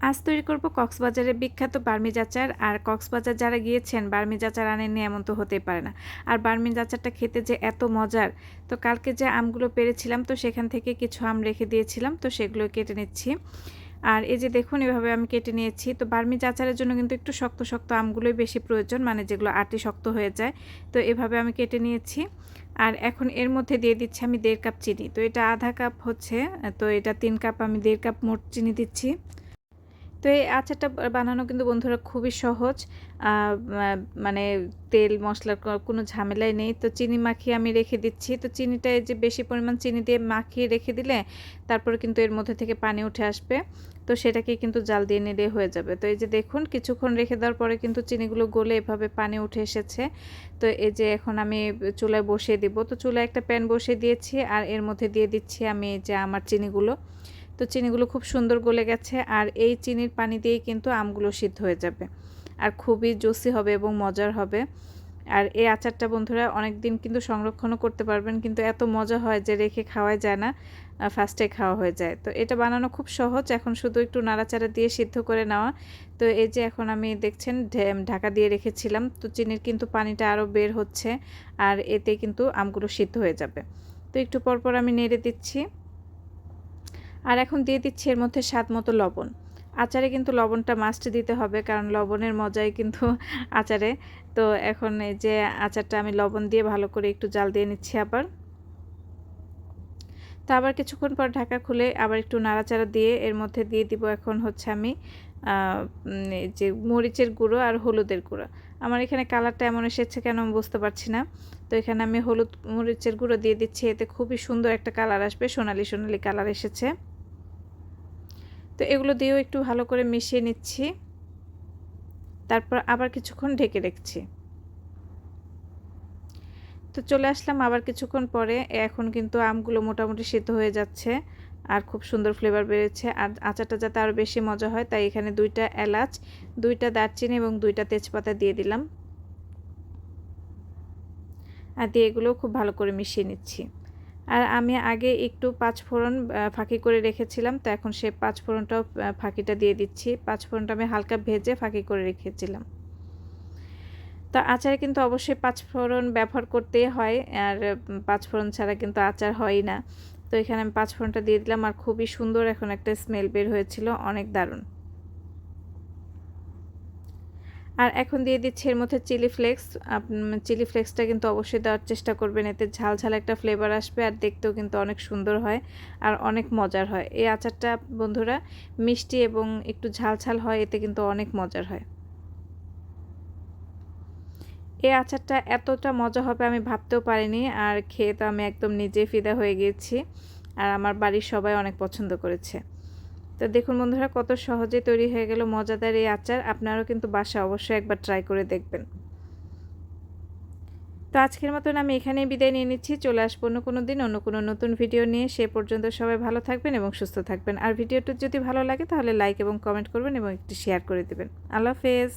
আজ তৈরি করব কক্সবাজারের বিখ্যাত বার্মিজ আচার। আর কক্সবাজার যারা গিয়েছেন, বার্মিজ আচার আনেননি এমন তো হতেই পারে না। আর বার্মিজ আচারটা খেতে যে এত মজার, তো কালকে যে আমগুলো পেরেছিলাম, তো সেখান থেকে কিছু আম রেখে দিয়েছিলাম, তো সেগুলো কেটে নিচ্ছি। আর এই যে দেখুন, এভাবে আমি কেটে নিয়েছি। তো বার্মিজ আচারের জন্য কিন্তু একটু শক্ত শক্ত আমগুলোই বেশি প্রয়োজন মানে যেগুলো আটি শক্ত হয়ে যায়। তো এভাবে আমি কেটে নিয়েছি। আর এখন এর মধ্যে দিয়ে দিচ্ছি আমি দেড় কাপ চিনি। তো এটা আধা কাপ হচ্ছে, তো এটা তিন কাপ আমি দেড় কাপ মোট চিনি দিচ্ছি। তো এই আচারটা বানানো কিন্তু বন্ধুরা খুবই সহজ। মানে তেল মশলার কোনো ঝামেলাই নেই। তো চিনি মাখিয়ে আমি রেখে দিচ্ছি। তো চিনিটা যে বেশি পরিমাণ চিনি দিয়ে মাখিয়ে রেখে দিলে তারপরে কিন্তু এর মধ্যে থেকে পানি উঠে আসবে। তো সেটাকে কিন্তু জাল দিয়ে নিলে হয়ে যাবে। তো এই যে দেখুন, কিছুক্ষণ রেখে দেওয়ার পরে কিন্তু চিনিগুলো গলে এভাবে পানি উঠে এসেছে। তো এই যে এখন আমি চুলায় বসিয়ে দিব। তো চুলায় একটা প্যান বসিয়ে দিয়েছি আর এর মধ্যে দিয়ে দিচ্ছি আমি যে আমার চিনিগুলো। তো চিনিগুলো খুব সুন্দর গলে গেছে আর এই চিনির পানি দিয়েই কিন্তু আমগুলো সিদ্ধ হয়ে যাবে। আর খুবই জুসি হবে এবং মজার হবে। আর এই আচারটা বন্ধুরা অনেক দিন কিন্তু সংরক্ষণও করতে পারবেন, কিন্তু এত মজা হয় যে রেখে খাওয়াই যায় না ফার্স্টে খাওয়া হয়ে যায়। তো এটা বানানো খুব সহজ, এখন শুধু একটু নাড়াচাড়া দিয়ে সিদ্ধ করে নেওয়া। তো এই যে এখন আমি দেখছেন ঢাকা দিয়ে রেখেছিলাম, তো চিনির কিন্তু পানিটা আরও বের হচ্ছে আর এতে কিন্তু আমগুলো সিদ্ধ হয়ে যাবে। তো একটু পরপর আমি নেড়ে দিচ্ছি। আর এখন দিয়ে দিচ্ছি এর মধ্যে স্বাদ মতো লবণ। আচারে কিন্তু লবণটা মাস্ট দিতে হবে, কারণ লবণের মজাই কিন্তু আচারে। তো এখন এই যে আচারটা আমি লবণ দিয়ে ভালো করে একটু জাল দিয়ে নিচ্ছি আবার। তো আবার কিছুক্ষণ পর ঢাকা খুলে আবার একটু নাড়াচাড়া দিয়ে এর মধ্যে দিয়ে দিব এখন হচ্ছে আমি যে মরিচের গুঁড়ো আর হলুদের গুঁড়ো। আমার এখানে কালারটা এমন এসেছে কেন আমি বুঝতে পারছি না। তো এখানে আমি হলুদ মরিচের গুঁড়ো দিয়ে দিচ্ছি, এতে খুবই সুন্দর একটা কালার আসবে, সোনালি সোনালি কালার এসেছে। তো এগুলো দিয়েও একটু ভালো করে মিশিয়ে নিচ্ছি। তারপর আবার কিছুক্ষণ ঢেকে রেখেছি। তো চলে আসলাম আবার কিছুক্ষণ পরে। এখন কিন্তু আমগুলো মোটামুটি সিদ্ধ হয়ে যাচ্ছে আর খুব সুন্দর ফ্লেভার বেড়েছে আর আচারটা যাতে আরও বেশি মজা হয়, তাই এখানে দুইটা এলাচ, দুইটা দারচিনি এবং দুইটা তেজপাতা দিয়ে দিলাম। আর দিয়ে এগুলো খুব ভালো করে মিশিয়ে নিচ্ছি। আর আমি আগে একটু পাঁচ ফোড়ন ফাঁকি করে রেখেছিলাম, তো এখন সে পাঁচ ফোড়নটাও ফাঁকিটা দিয়ে দিচ্ছি। পাঁচ ফোড়নটা আমি হালকা ভেজে ফাঁকি করে রেখেছিলাম। তো আচারে কিন্তু অবশ্যই পাঁচ ফোড়ন ব্যবহার করতেই হয়, আর পাঁচ ফোড়ন ছাড়া কিন্তু আচার হয় না। তো এখানে আমি পাঁচ ফোড়নটা দিয়ে দিলাম, আর খুবই সুন্দর এখন একটা স্মেল বের হয়েছিল, অনেক দারুণ। আর এখন দিয়ে দিচ্ছি এর মধ্যে চিলি ফ্লেক্স। চিলি ফ্লেক্সটা কিন্তু অবশ্যই দেওয়ার চেষ্টা করবেন, এতে ঝাল ঝাল একটা ফ্লেভার আসবে আর দেখতেও কিন্তু অনেক সুন্দর হয় আর অনেক মজার হয়। এই আচারটা, বন্ধুরা, মিষ্টি এবং একটু ঝাল ঝাল হয়, এতে কিন্তু অনেক মজার হয়। এই আচারটা এতটা মজা হবে আমি ভাবতেও পারিনি আর খেয়ে তো আমি একদম নিজে ফিদা হয়ে গিয়েছি। আর আমার বাড়ির সবাই অনেক পছন্দ করেছে। তো দেখুন বন্ধুরা, কত সহজে তৈরি হয়ে গেল মজাদার এই আচার। আপনারাও কিন্তু বাসা অবশ্যই একবার ট্রাই করে দেখবেন। তো আজকের মতন আমি এখানেই বিদায় নিয়ে নিচ্ছি। চলে আসব অন্য কোনো দিন, অন্য কোনো নতুন ভিডিও নিয়ে। সে পর্যন্ত সবাই ভালো থাকবেন এবং সুস্থ থাকবেন। আর ভিডিওটি যদি ভালো লাগে, তাহলে লাইক এবং কমেন্ট করবেন এবং একটি শেয়ার করে দেবেন। আল্লাহ হাফেজ।